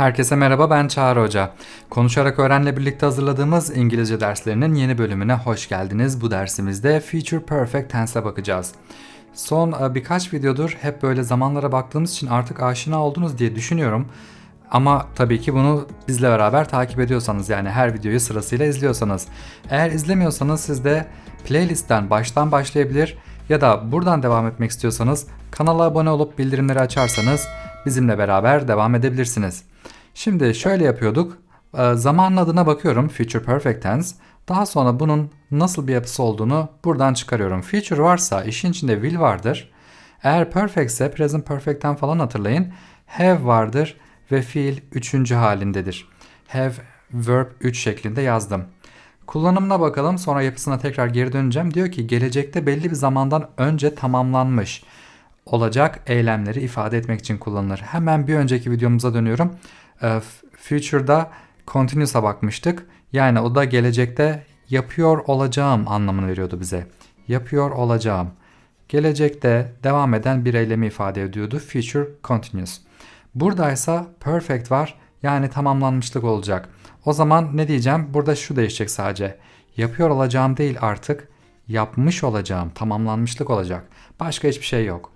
Herkese merhaba ben Çağrı Hoca. Konuşarak Öğren'le birlikte hazırladığımız İngilizce derslerinin yeni bölümüne hoş geldiniz. Bu dersimizde Future Perfect Tense'e bakacağız. Son e, birkaç videodur hep böyle zamanlara baktığımız için artık aşina oldunuz diye düşünüyorum. Ama tabii ki bunu bizle beraber takip ediyorsanız yani her videoyu sırasıyla izliyorsanız. Eğer izlemiyorsanız siz de playlistten baştan başlayabilir ya da buradan devam etmek istiyorsanız kanala abone olup bildirimleri açarsanız bizimle beraber devam edebilirsiniz. Şimdi şöyle yapıyorduk. Ee, Zamanın adına bakıyorum Future Perfect Tense. Daha sonra bunun nasıl bir yapısı olduğunu buradan çıkarıyorum. Future varsa işin içinde will vardır. Eğer perfect ise present perfect'ten falan hatırlayın. Have vardır ve fiil üçüncü halindedir. Have verb 3 şeklinde yazdım. Kullanımına bakalım sonra yapısına tekrar geri döneceğim. Diyor ki gelecekte belli bir zamandan önce tamamlanmış olacak eylemleri ifade etmek için kullanılır. Hemen bir önceki videomuza dönüyorum. Ee, Future'da continuous'a bakmıştık. Yani o da gelecekte yapıyor olacağım anlamını veriyordu bize. Yapıyor olacağım. Gelecekte devam eden bir eylemi ifade ediyordu. Future continuous. Buradaysa perfect var. Yani tamamlanmışlık olacak. O zaman ne diyeceğim? Burada şu değişecek sadece. Yapıyor olacağım değil artık. Yapmış olacağım. Tamamlanmışlık olacak. Başka hiçbir şey yok.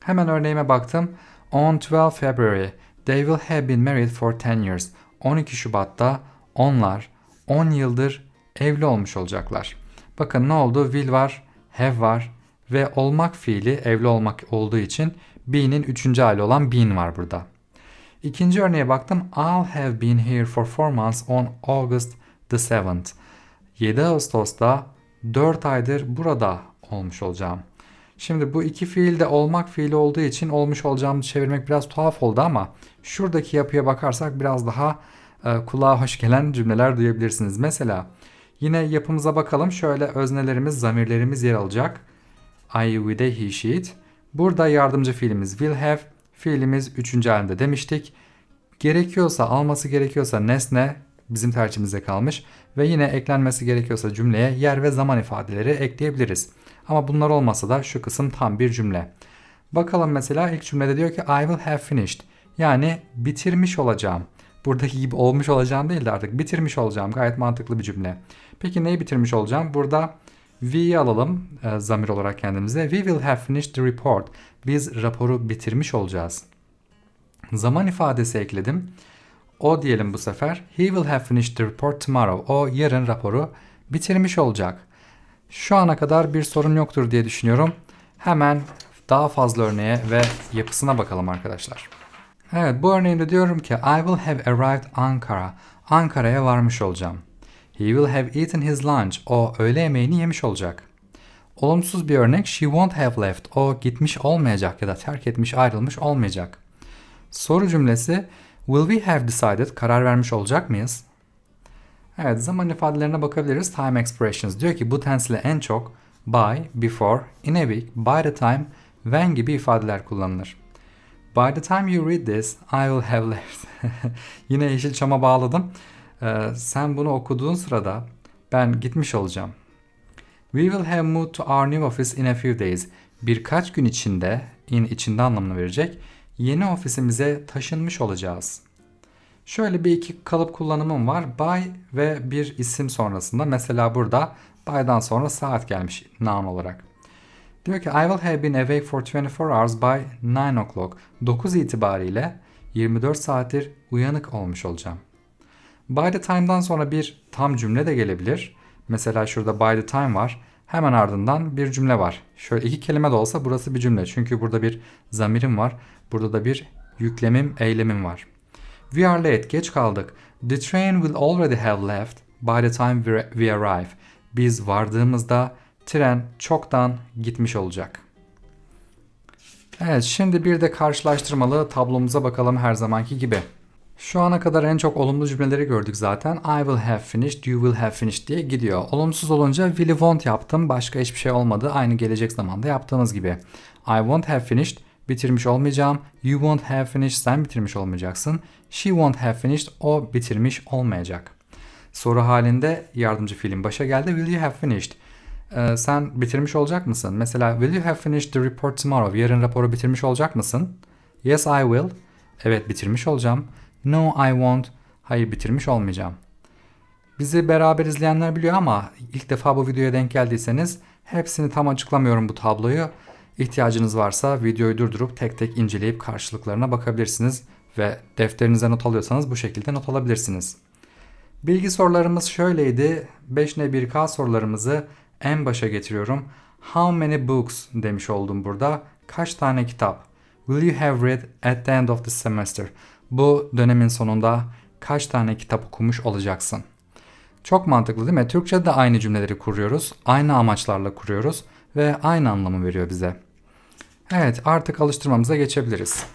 Hemen örneğime baktım. On 12 February, they will have been married for 10 years. 12 Şubat'ta onlar 10 yıldır evli olmuş olacaklar. Bakın ne oldu? Will var, have var ve olmak fiili evli olmak olduğu için be'nin üçüncü hali olan been var burada. İkinci örneğe baktım. I'll have been here for 4 months on August the 7th. 7 Ağustos'ta 4 aydır burada olmuş olacağım. Şimdi bu iki fiil de olmak fiili olduğu için olmuş olacağımı çevirmek biraz tuhaf oldu ama şuradaki yapıya bakarsak biraz daha e, kulağa hoş gelen cümleler duyabilirsiniz. Mesela yine yapımıza bakalım. Şöyle öznelerimiz, zamirlerimiz yer alacak. I, we, they, he, she, it. Burada yardımcı fiilimiz will have, fiilimiz üçüncü halinde demiştik. Gerekiyorsa, alması gerekiyorsa nesne bizim tercihimize kalmış ve yine eklenmesi gerekiyorsa cümleye yer ve zaman ifadeleri ekleyebiliriz. Ama bunlar olmasa da şu kısım tam bir cümle. Bakalım mesela ilk cümlede diyor ki I will have finished. Yani bitirmiş olacağım. Buradaki gibi olmuş olacağım değil de artık bitirmiş olacağım. Gayet mantıklı bir cümle. Peki neyi bitirmiş olacağım? Burada we'yi alalım e, zamir olarak kendimize. We will have finished the report. Biz raporu bitirmiş olacağız. Zaman ifadesi ekledim. O diyelim bu sefer. He will have finished the report tomorrow. O yarın raporu bitirmiş olacak. Şu ana kadar bir sorun yoktur diye düşünüyorum. Hemen daha fazla örneğe ve yapısına bakalım arkadaşlar. Evet bu örneğimde diyorum ki I will have arrived Ankara. Ankara'ya varmış olacağım. He will have eaten his lunch. O öğle yemeğini yemiş olacak. Olumsuz bir örnek she won't have left. O gitmiş olmayacak ya da terk etmiş ayrılmış olmayacak. Soru cümlesi will we have decided karar vermiş olacak mıyız? Evet zaman ifadelerine bakabiliriz. Time expressions diyor ki bu tense en çok by, before, in a week, by the time, when gibi ifadeler kullanılır. By the time you read this, I will have left. Yine Yeşilçam'a bağladım. Ee, sen bunu okuduğun sırada ben gitmiş olacağım. We will have moved to our new office in a few days. Birkaç gün içinde, in içinde anlamını verecek, yeni ofisimize taşınmış olacağız. Şöyle bir iki kalıp kullanımım var. By ve bir isim sonrasında. Mesela burada by'dan sonra saat gelmiş noun olarak. Diyor ki I will have been awake for 24 hours by 9 o'clock. 9 itibariyle 24 saattir uyanık olmuş olacağım. By the time'dan sonra bir tam cümle de gelebilir. Mesela şurada by the time var. Hemen ardından bir cümle var. Şöyle iki kelime de olsa burası bir cümle. Çünkü burada bir zamirim var. Burada da bir yüklemim, eylemim var. We are late, geç kaldık. The train will already have left by the time we- arrive. Biz vardığımızda tren çoktan gitmiş olacak. Evet, şimdi bir de karşılaştırmalı tablomuza bakalım her zamanki gibi. Şu ana kadar en çok olumlu cümleleri gördük zaten. I will have finished, you will have finished diye gidiyor. Olumsuz olunca will won't yaptım. Başka hiçbir şey olmadı. Aynı gelecek zamanda yaptığımız gibi. I won't have finished, bitirmiş olmayacağım. You won't have finished, sen bitirmiş olmayacaksın. She won't have finished, o bitirmiş olmayacak. Soru halinde yardımcı fiilin başa geldi. Will you have finished? Ee, sen bitirmiş olacak mısın? Mesela will you have finished the report tomorrow? Yarın raporu bitirmiş olacak mısın? Yes I will. Evet bitirmiş olacağım. No I won't. Hayır bitirmiş olmayacağım. Bizi beraber izleyenler biliyor ama ilk defa bu videoya denk geldiyseniz hepsini tam açıklamıyorum bu tabloyu. İhtiyacınız varsa videoyu durdurup tek tek inceleyip karşılıklarına bakabilirsiniz ve defterinize not alıyorsanız bu şekilde not alabilirsiniz. Bilgi sorularımız şöyleydi. 5 ne 1K sorularımızı en başa getiriyorum. How many books demiş oldum burada. Kaç tane kitap? Will you have read at the end of the semester? Bu dönemin sonunda kaç tane kitap okumuş olacaksın? Çok mantıklı değil mi? Türkçe'de de aynı cümleleri kuruyoruz. Aynı amaçlarla kuruyoruz ve aynı anlamı veriyor bize. Evet artık alıştırmamıza geçebiliriz.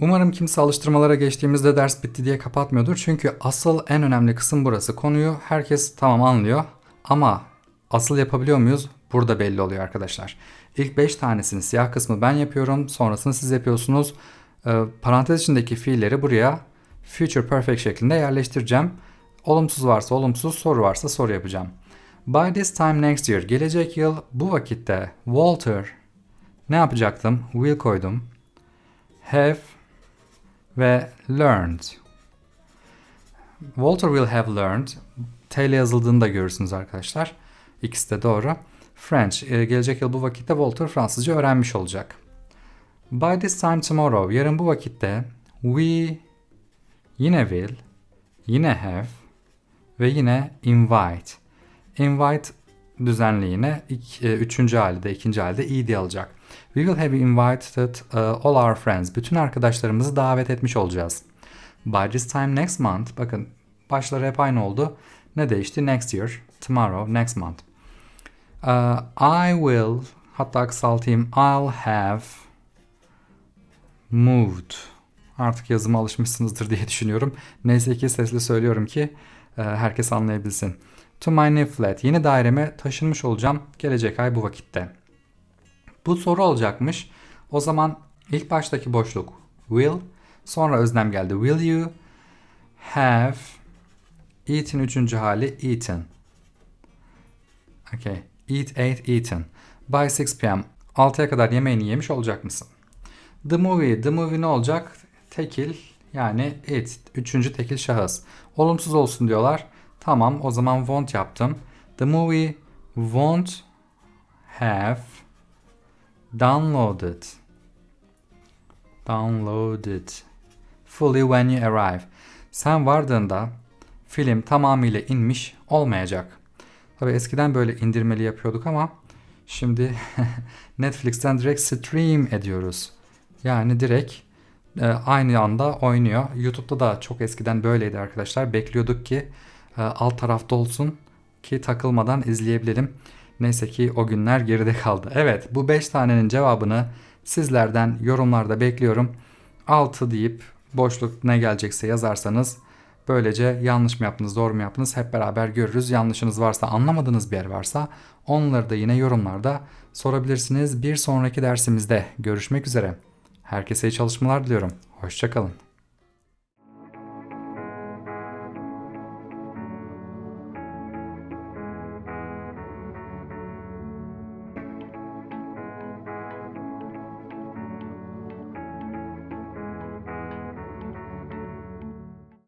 Umarım kimse alıştırmalara geçtiğimizde ders bitti diye kapatmıyordur. Çünkü asıl en önemli kısım burası. Konuyu herkes tamam anlıyor ama asıl yapabiliyor muyuz? Burada belli oluyor arkadaşlar. İlk 5 tanesini siyah kısmı ben yapıyorum. Sonrasını siz yapıyorsunuz. Ee, parantez içindeki fiilleri buraya future perfect şeklinde yerleştireceğim. Olumsuz varsa olumsuz, soru varsa soru yapacağım. By this time next year, gelecek yıl bu vakitte Walter ne yapacaktım? Will koydum. Have ve learned. Walter will have learned. T yazıldığını da görürsünüz arkadaşlar. İkisi de doğru. French. e, Gelecek yıl bu vakitte Walter Fransızca öğrenmiş olacak. By this time tomorrow. Yarın bu vakitte we yine will, yine have ve yine invite. Invite düzenli yine ilk, e, üçüncü halde, ikinci halde ed alacak. We will have invited uh, all our friends. Bütün arkadaşlarımızı davet etmiş olacağız. By this time next month. Bakın başları hep aynı oldu. Ne değişti? Next year, tomorrow, next month. Uh, I will, hatta kısaltayım. I'll have moved. Artık yazıma alışmışsınızdır diye düşünüyorum. Neyse ki sesli söylüyorum ki e, herkes anlayabilsin. To my new flat. Yeni daireme taşınmış olacağım gelecek ay bu vakitte. Bu soru olacakmış. O zaman ilk baştaki boşluk will, sonra özlem geldi. Will you have eaten üçüncü hali eaten. Okay. Eat, ate, eaten. By 6 p.m. 6'ya kadar yemeğini yemiş olacak mısın? The movie. The movie ne olacak? Tekil yani it. Üçüncü tekil şahıs. Olumsuz olsun diyorlar. Tamam o zaman won't yaptım. The movie won't have downloaded. Downloaded. Fully when you arrive. Sen vardığında film tamamıyla inmiş olmayacak. Tabi eskiden böyle indirmeli yapıyorduk ama şimdi Netflix'ten direkt stream ediyoruz. Yani direkt e, aynı anda oynuyor. YouTube'da da çok eskiden böyleydi arkadaşlar. Bekliyorduk ki e, alt tarafta olsun ki takılmadan izleyebilirim. Neyse ki o günler geride kaldı. Evet bu 5 tanenin cevabını sizlerden yorumlarda bekliyorum. 6 deyip boşluk ne gelecekse yazarsanız böylece yanlış mı yaptınız doğru mu yaptınız hep beraber görürüz. Yanlışınız varsa anlamadığınız bir yer varsa onları da yine yorumlarda sorabilirsiniz. Bir sonraki dersimizde görüşmek üzere. Herkese iyi çalışmalar diliyorum. Hoşçakalın.